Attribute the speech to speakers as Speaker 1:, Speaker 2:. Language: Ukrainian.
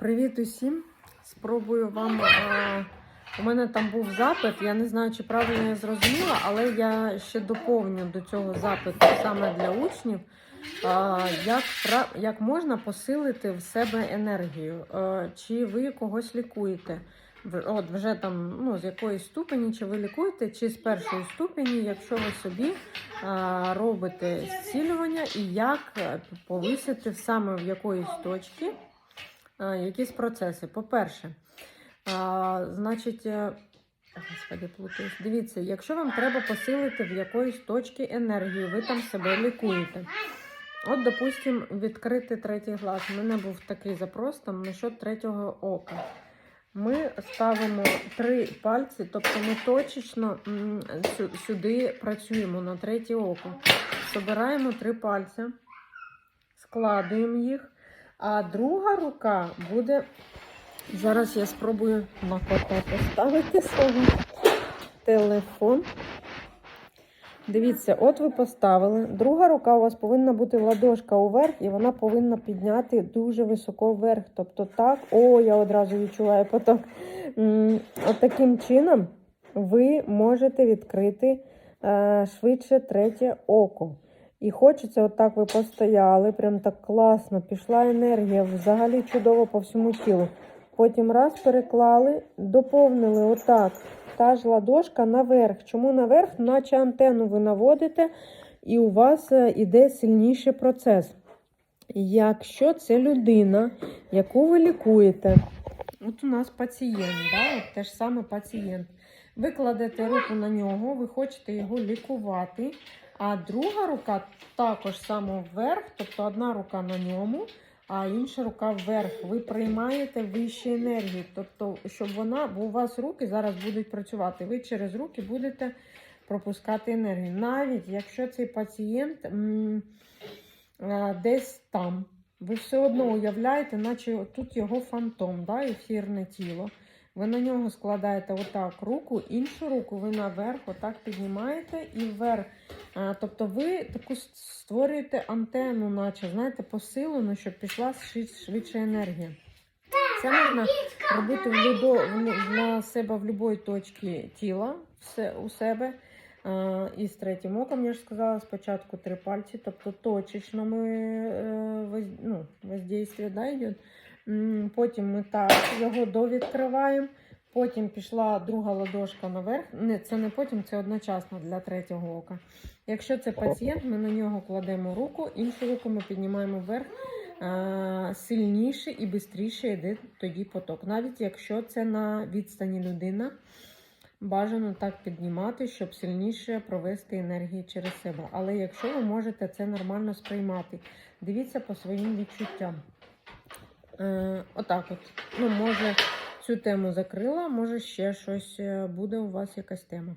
Speaker 1: Привіт усім! Спробую вам. у мене там був запит. Я не знаю, чи правильно я зрозуміла, але я ще доповню до цього запиту саме для учнів. як, як можна посилити в себе енергію? Чи ви когось лікуєте? От вже там ну, з якоїсь ступені, чи ви лікуєте, чи з першої ступені, якщо ви собі а, робите зцілювання і як повисити саме в якоїсь точці а, якісь процеси. По-перше, значить, е, господи, плутаюсь. Дивіться, якщо вам треба посилити в якоїсь точці енергію, ви там себе лікуєте. От, допустим, відкрити третій глаз. У мене був такий запрос там насчет третього ока. Ми ставимо три пальці, тобто ми точечно сюди працюємо на третє око. Собираємо три пальці, складуємо їх, а друга рука буде. Зараз я спробую на кота поставити свого телефон. Дивіться, от ви поставили. Друга рука у вас повинна бути ладошка уверх, і вона повинна підняти дуже високо вверх. Тобто так, о, я одразу відчуваю поток. От таким чином ви можете відкрити е, швидше третє око. І хочеться, отак ви постояли, прям так класно, пішла енергія, взагалі чудово по всьому тілу. Потім раз переклали, доповнили отак. Та ж ладошка наверх. Чому наверх? Наче антенну ви наводите, і у вас е, іде сильніший процес. Якщо це людина, яку ви лікуєте, от у нас пацієнт, да? от те ж саме пацієнт. Ви кладете руку на нього, ви хочете його лікувати, а друга рука також само вверх, тобто одна рука на ньому, а інша рука вверх. Ви приймаєте вищі енергії, тобто, щоб вона, бо у вас руки зараз будуть працювати, ви через руки будете пропускати енергію. Навіть якщо цей пацієнт м, а, десь там, ви все одно уявляєте, наче тут його фантом, да, ефірне тіло. Ви на нього складаєте отак руку, іншу руку ви наверх, отак піднімаєте і вверх. Тобто ви таку створюєте антенну, наче, знаєте, посилену, щоб пішла швидше енергія. Це можна робити в людо, в- на себе в будь-якій точці тіла все, у себе. А, і з третім оком, я ж сказала, спочатку три пальці, тобто точечно ми е, ну, воздействие да, йде. Потім ми так його довідкриваємо. Потім пішла друга ладошка наверх. Не, це не потім, це одночасно для третього ока. Якщо це пацієнт, ми на нього кладемо руку, іншу руку ми піднімаємо вверх. Сильніше і швидше йде тоді поток. Навіть якщо це на відстані людина, бажано так піднімати, щоб сильніше провести енергію через себе. Але якщо ви можете це нормально сприймати, дивіться по своїм відчуттям. Е, отак от. Ну, може, цю тему закрила, може ще щось е, буде у вас якась тема.